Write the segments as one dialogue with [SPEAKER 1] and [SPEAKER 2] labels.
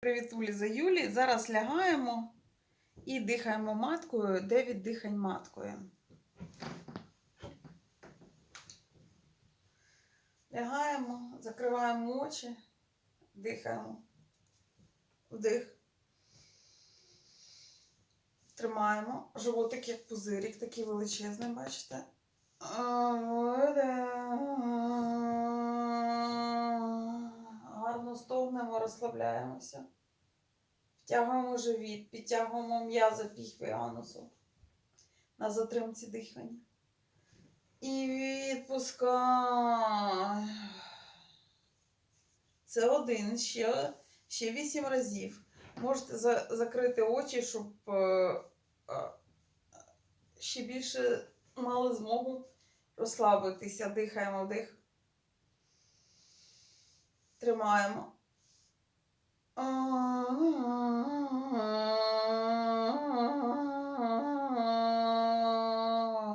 [SPEAKER 1] Привіт, за Юлі. Зараз лягаємо і дихаємо маткою, 9 дихань маткою. Лягаємо, закриваємо очі, дихаємо. Вдих. Тримаємо. Животик як пузирик, такий величезний, бачите? Гарно стогнемо, розслабляємося. Втягуємо живіт, підтягуємо м'язи піхви анусу на затримці дихання. І відпускай. Це один, ще, ще вісім разів. Можете за, закрити очі, щоб е, е, ще більше мали змогу розслабитися. Дихаємо вдих. Тримаємо.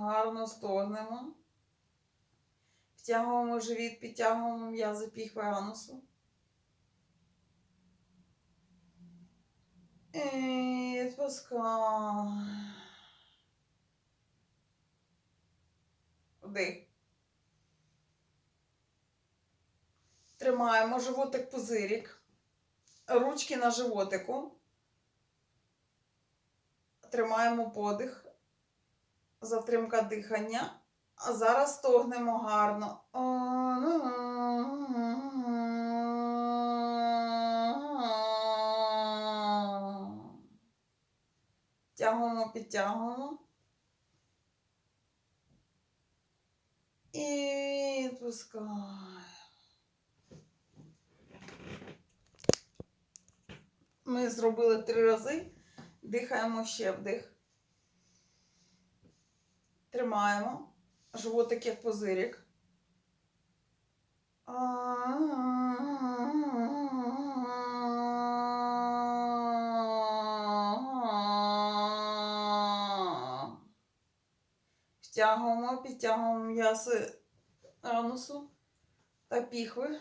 [SPEAKER 1] Гарно стогнемо. Втягуємо живіт, підтягуємо м'язи піхви анусу. І відпускай. Вдих. Тримаємо животик пузирік. Ручки на животику. Тримаємо подих. Затримка дихання. А зараз стогнемо гарно. Тягуємо, підтягуємо. І відпускаємо. Ми зробили три рази. Дихаємо ще вдих. Тримаємо. Животик як позирік. Втягуємо, підтягуємо м'яси анусу та піхви.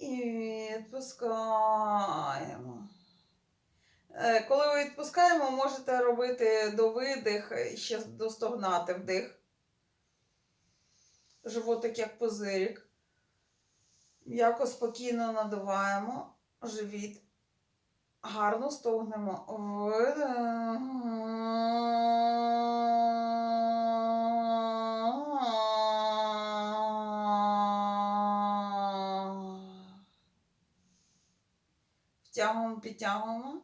[SPEAKER 1] І відпускаємо. Е, Коли ви відпускаємо, можете робити до видих, ще достогнати вдих. Животик як позирік. М'яко спокійно надуваємо живіт. Гарно стогнемо. Втягуємо, підтягуємо.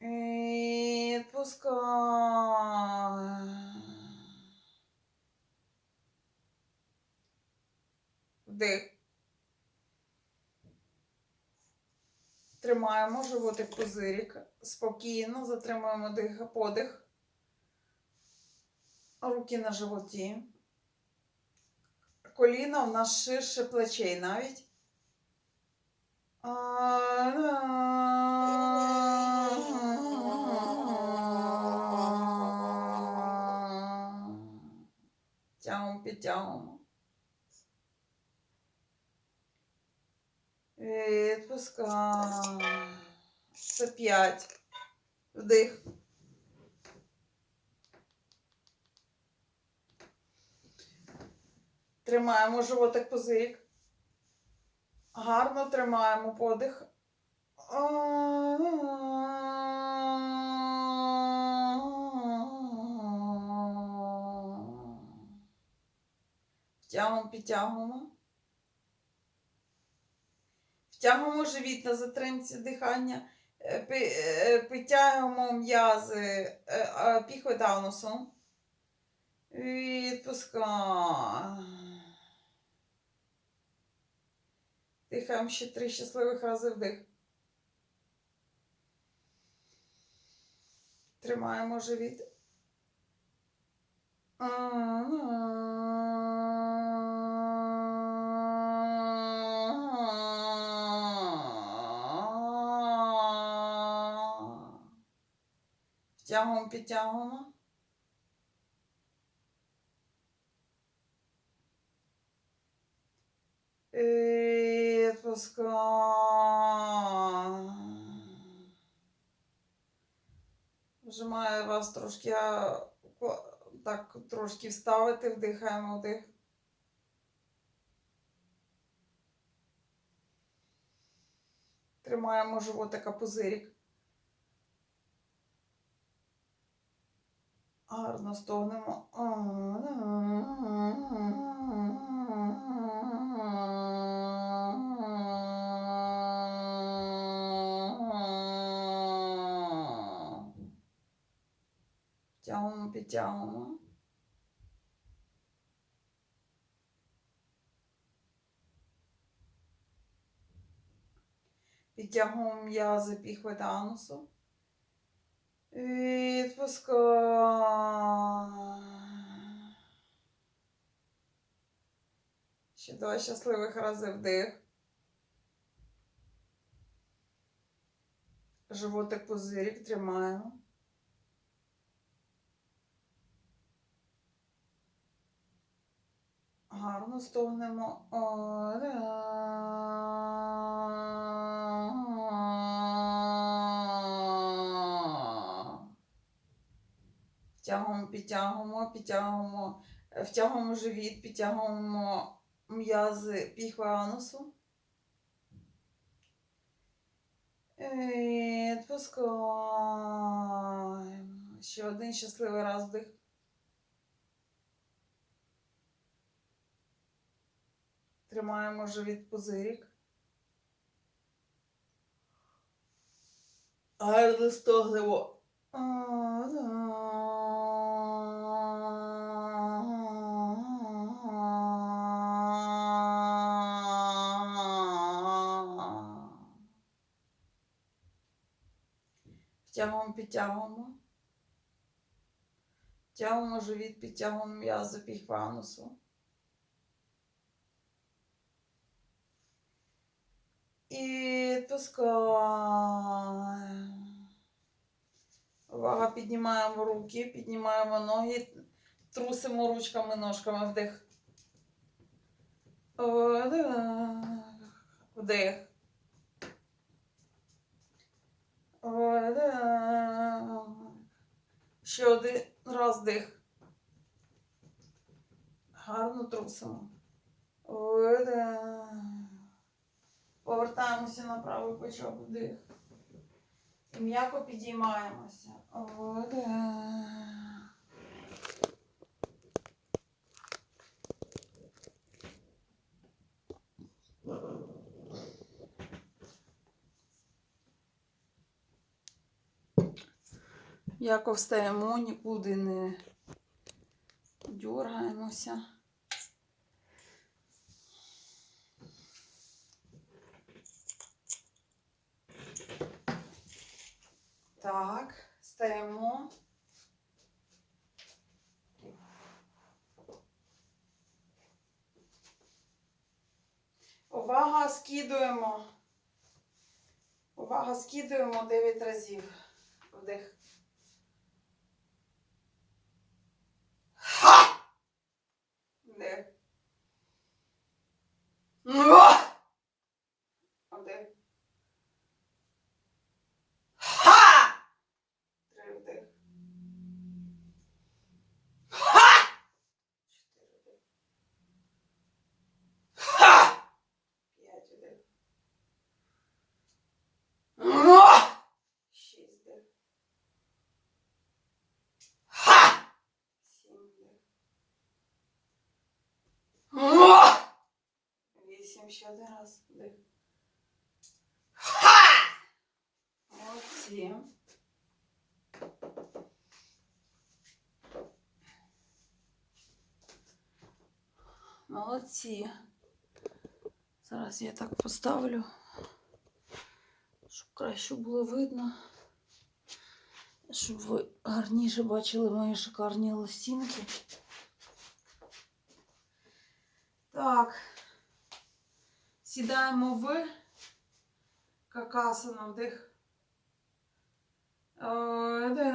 [SPEAKER 1] І відпускай. Вдих. Тримаємо животик позирік. Спокійно затримуємо дих, подих. Руки на животі. Коліна в нас ширше плечей навіть. Тягнемо, підтягуємо. Відпускаємо. Це п'ять. Вдих. Тримаємо животик позик. Гарно тримаємо подих. Втягуємо, підтягуємо. Втягуємо живіт на затримці дихання, Е, пи- е, підтягуємо м'язи е, піхви таунусом. Відпускаємо. Дихаємо ще три щасливих рази вдих. Тримаємо живіт. Втягуємо, підтягуємо. Е відпускай. Вжимаю вас трошки, так трошки вставити, вдихаємо вдих. Тримаємо животика пузирік. Гарно стогнемо. Тягнемо, підтягуємо. Підтягуємо м'язи піхви анусу. Відпускай. Ще два щасливих рази вдих. Животик пузирік тримаємо. Гарно стогнемо. Втягуємо, підтягуємо, підтягуємо, втягуємо живіт, підтягуємо м'язи піхви анусу. Відпускаємо. Ще один щасливий раз вдих. Тримаємо живіт пузирік. Гарно стогнемо. Втягуємо, підтягуємо. Втягуємо живіт, підтягуємо м'язи піхванусу. І відпускаємо. Увага, піднімаємо руки, піднімаємо ноги, трусимо ручками, ножками вдих. Вдих. Вдих. Ще один раз вдих. Гарно трусимо. Вдих. Повертаємося на правий плечо вдих. І м'яко підіймаємося. Вдих. М'яко встаємо, нікуди не дергаємося. Так, стаємо. Увага, скидуємо. Скидуємо 9 разів. Вдих. Ха! Вдих. 8, ще один раз вдих. Молодці. Молодці. Зараз я так поставлю, щоб краще було видно, щоб ви гарніше бачили мої шикарні лосінки. Так. Сідаємо в какасану вдих. Вдих.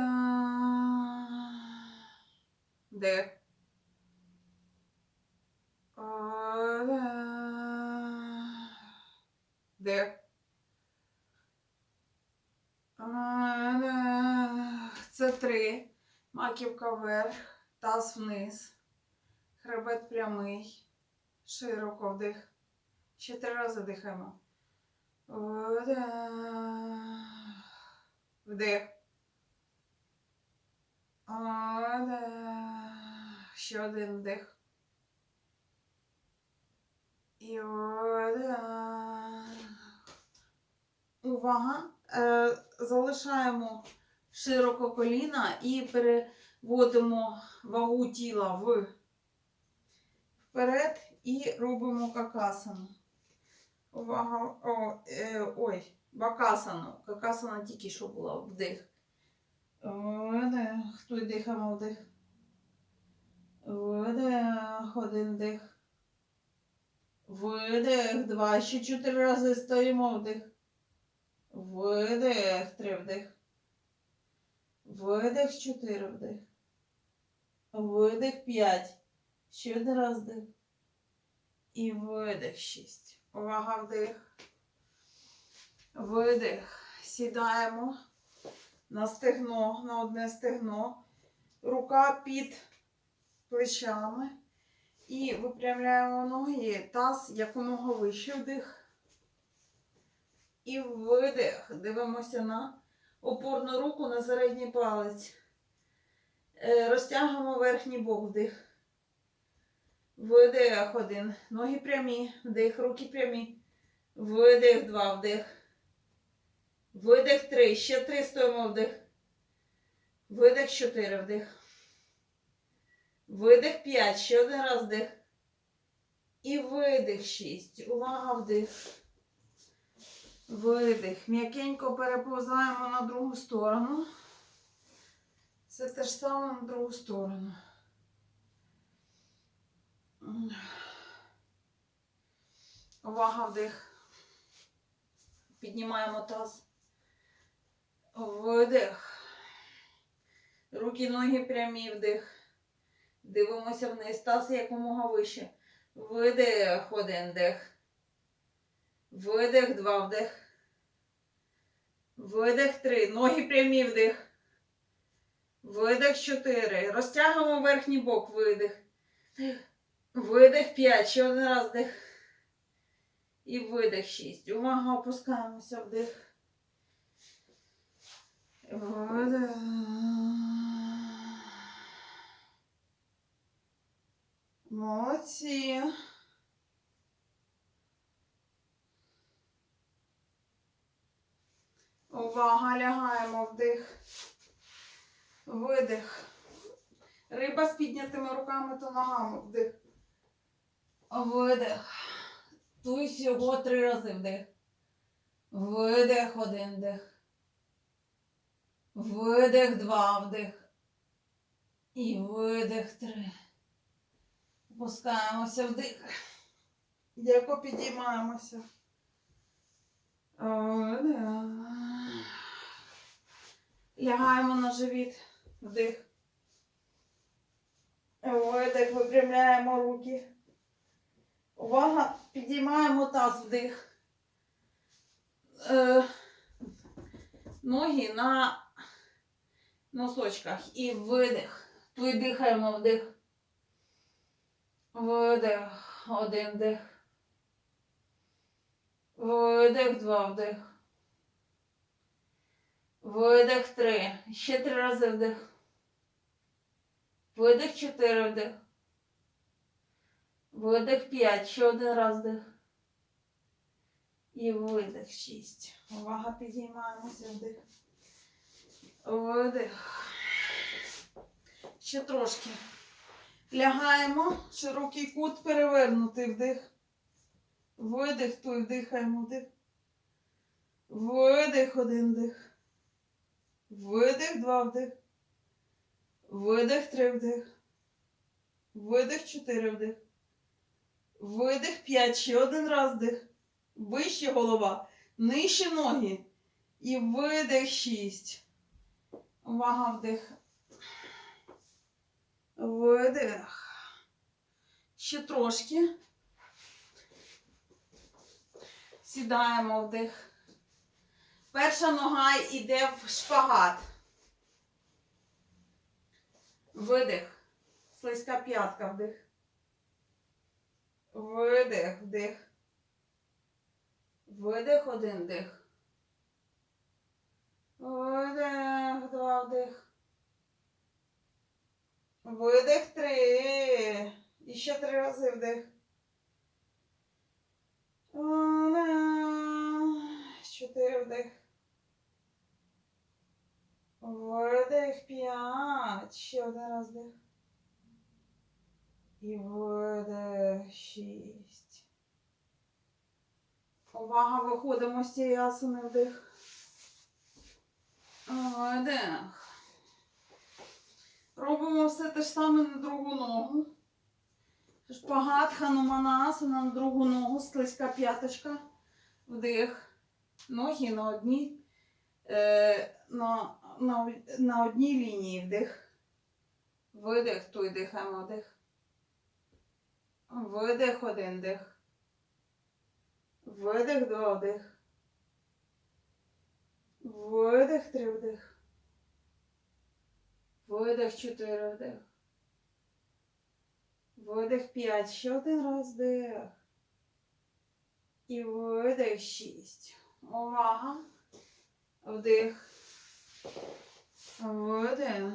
[SPEAKER 1] Вдих. Вдих. Вдих. Це три. Маківка вверх, таз вниз. Хребет прямий. Широко вдих. Ще три рази дихаємо. Вдих. Ще один вдих. І. Увага. Е, залишаємо широко коліна і переводимо вагу тіла вперед і робимо какасану. Увага. О, е, ой, бакасану. Какасана тільки що була вдих. Вдих. Тут дихаємо вдих. Вдих. Один вдих. Видих. Два. Ще чотири рази стоїмо вдих. Видих. Три вдих. Видих. Чотири вдих. Видих. П'ять. Ще один раз вдих. І видих. Шість. Увага вдих. Видих. Сідаємо на стегно, на одне стегно. Рука під плечами. І випрямляємо ноги, таз якомога вище вдих. І видих. Дивимося на опорну руку на середній палець. Е, Розтягуємо верхній бок вдих. Видих один. Ноги прямі. Вдих, руки прямі. Видих два, вдих. Видих три. Ще три стоїмо вдих. Видих чотири вдих. Видих 5, ще один раз вдих. І видих 6. Увага, вдих. Видих. М'якенько переповзаємо на другу сторону. Це те ж саме на другу сторону. Увага, вдих. Піднімаємо таз. Видих. Руки, ноги прямі вдих. Дивимося вниз, таз якомога вище. Видих, один вдих. Видих, два вдих. Видих, три. Ноги прямі вдих. Видих, чотири. Розтягуємо верхній бок, видих. Видих, п'ять. Ще один раз вдих. І видих, шість. Увага, опускаємося вдих. Видих. Молодці. Увага, лягаємо вдих. Видих. Риба з піднятими руками та ногами вдих. Видих. Тут всього три рази вдих. Видих, один вдих. Видих, два вдих. І видих, три. Опускаємося вдих. Дяко підіймаємося. Видих. Лягаємо на живіт. Вдих. Видих, випрямляємо руки. Увага, підіймаємо таз вдих. Е, ноги на носочках і видих. Тут дихаємо вдих. Видих. Один вдих. Видих, два вдих. Видих три. Ще три рази вдих. Видих чотири вдих. Видих 5, ще один раз вдих. І видих 6. Увага, підіймаємося вдих. Видих. Ще трошки. Лягаємо. Широкий кут перевернутий вдих. Видих, той вдихаємо вдих. Видих, один вдих. Видих, два вдих. Видих, три вдих. Видих, чотири вдих. Видих 5, ще один раз вдих. Вище голова, нижче ноги. І видих 6. Увага вдих. Видих. Ще трошки. Сідаємо вдих. Перша нога йде в шпагат. Видих. Слизька п'ятка вдих. Видих, вдих. Видих, один дих. Видих, два вдих. Видих, три. І ще три рази вдих. Чотири вдих. Видих, п'ять. Ще один раз вдих. І видих, шість. Увага, виходимо з цієї асани вдих. Видих. Робимо все те ж саме на другу ногу. Шпагат, хануманасана на другу ногу, слизька п'яточка. Вдих. Ноги на одній, е, на, на, на одній лінії вдих. Видих, той дихаємо вдих. Видих, один дих. Видих, два вдих. Видих, три вдих. Видих, чотири вдих. Видих, п'ять. Ще один раз вдих. І видих, шість. Увага. Вдих. Видих.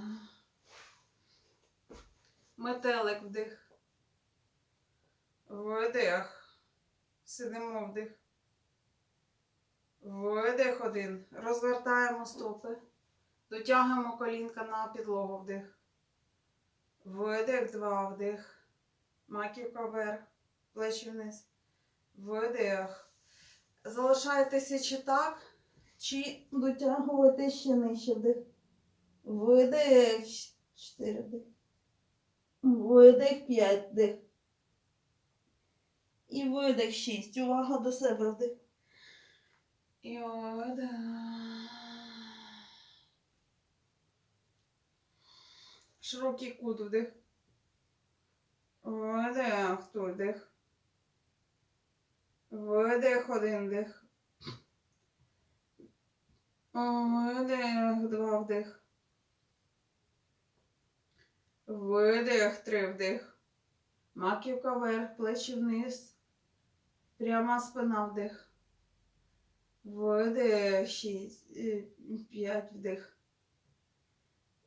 [SPEAKER 1] Метелик вдих. Видих. Сидимо вдих. Видих один. Розвертаємо стопи. Дотягуємо колінка на підлогу вдих. Видих, два вдих. Маківка вверх. Плечі вниз. Видих. Залишаєтеся чи так, чи дотягувати ще нижче вдих. Видих. Чотири вдих. Видих, п'ять вдих. І видих шість. Увага до себе вдих. І видих. Широкий кут вдих. Видих, той вдих. Видих, один вдих. Видих, два вдих. Видих, три вдих. Маківка вверх, плечі вниз. Пряма спина вдих. Видих, шість, е, п'ять вдих.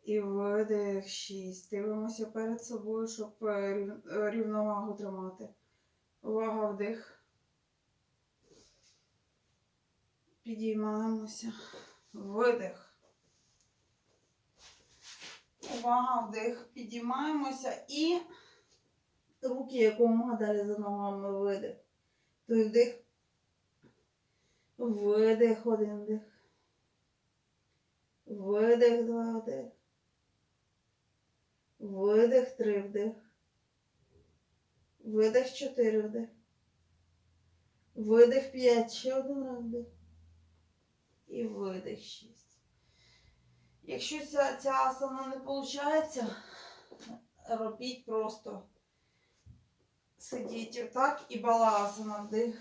[SPEAKER 1] І видих, шість. Дивимося перед собою, щоб е, е, рівновагу тримати. Увага вдих. Підіймаємося. Видих. Увага, вдих. Підіймаємося і руки якомога далі за ногами видих. Вдих. Видих, один вдих. Видих, два вдих. Видих, три вдих. Видих, чотири вдих. Видих, п'ять. Ще один вдих. І видих, шість. Якщо ця, ця асана не виходить, робіть просто. Сидіть отак і баласана вдих.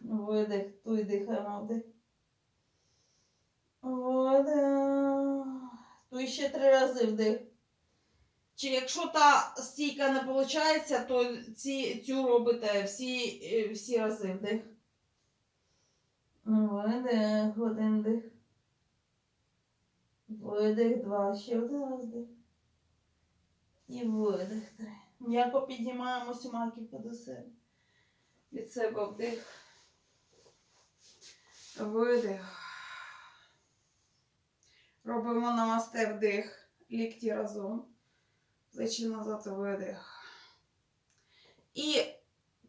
[SPEAKER 1] Видих, туй дихаємо вдих. Видих. Туй ще три рази вдих. Чи якщо та стійка не виходить, то ці, цю робите всі, всі рази вдих. Видих, один дих. Видих, два, ще один раз дих. І видих три. М'яко піднімаємося маківку до себе. Від себе вдих. Видих. Робимо намасте вдих. Лікті разом. Плечі назад видих. І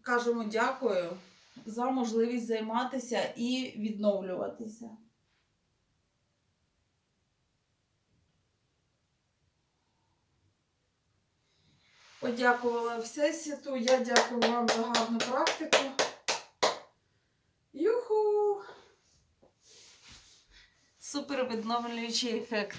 [SPEAKER 1] кажемо дякую за можливість займатися і відновлюватися. Подякувала Всесвіту. Я дякую вам за гарну практику. Юху! Супер відновлюючий ефект.